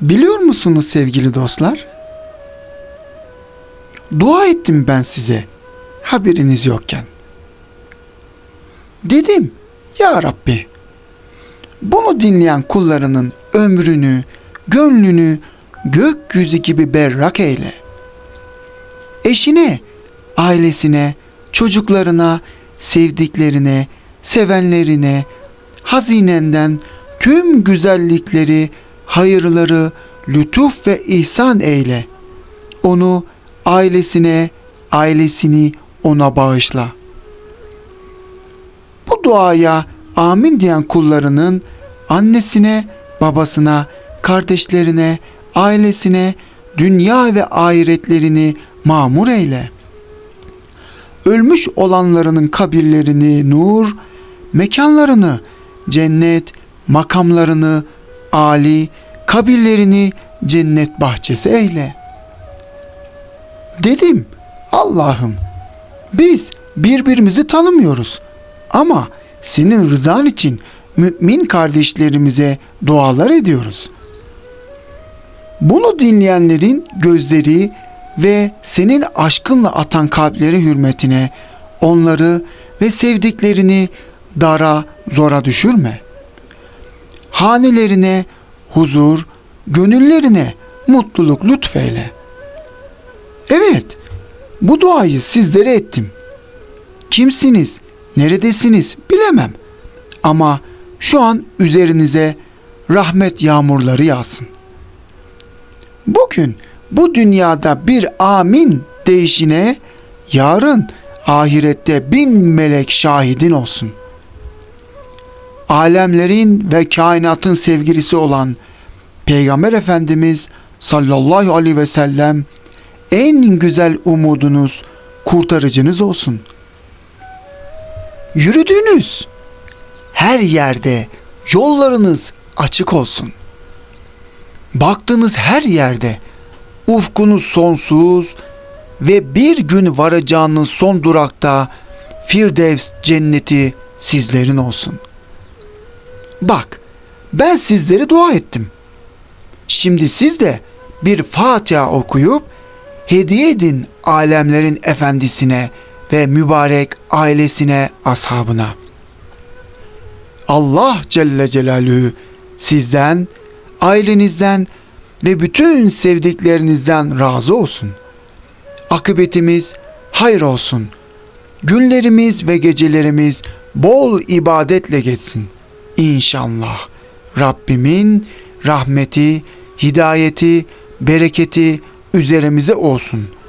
Biliyor musunuz sevgili dostlar? Dua ettim ben size haberiniz yokken. Dedim ya Rabbi bunu dinleyen kullarının ömrünü, gönlünü gökyüzü gibi berrak eyle. Eşine, ailesine, çocuklarına, sevdiklerine, sevenlerine, hazinenden tüm güzellikleri, hayırları, lütuf ve ihsan eyle. Onu ailesine, ailesini ona bağışla. Bu duaya amin diyen kullarının annesine, babasına, kardeşlerine, ailesine, dünya ve ahiretlerini mamur eyle. Ölmüş olanlarının kabirlerini nur, mekanlarını cennet, makamlarını Ali, kabirlerini cennet bahçesi eyle. Dedim, Allah'ım biz birbirimizi tanımıyoruz ama senin rızan için mümin kardeşlerimize dualar ediyoruz. Bunu dinleyenlerin gözleri ve senin aşkınla atan kalpleri hürmetine onları ve sevdiklerini dara zora düşürme. Hanelerine huzur, gönüllerine mutluluk lütfeyle. Evet, bu duayı sizlere ettim. Kimsiniz, neredesiniz bilemem. Ama şu an üzerinize rahmet yağmurları yağsın. Bugün bu dünyada bir amin değişine yarın ahirette bin melek şahidin olsun. Alemlerin ve kainatın sevgilisi olan Peygamber Efendimiz sallallahu aleyhi ve sellem en güzel umudunuz, kurtarıcınız olsun. Yürüdüğünüz her yerde yollarınız açık olsun. Baktığınız her yerde ufkunuz sonsuz ve bir gün varacağınız son durakta Firdevs cenneti sizlerin olsun. Bak, ben sizlere dua ettim. Şimdi siz de bir Fatiha okuyup hediye edin alemlerin efendisine ve mübarek ailesine, ashabına. Allah Celle Celaluhu sizden, ailenizden ve bütün sevdiklerinizden razı olsun. Akıbetimiz hayır olsun. Günlerimiz ve gecelerimiz bol ibadetle geçsin. İnşallah Rabbimin rahmeti, hidayeti, bereketi üzerimize olsun.''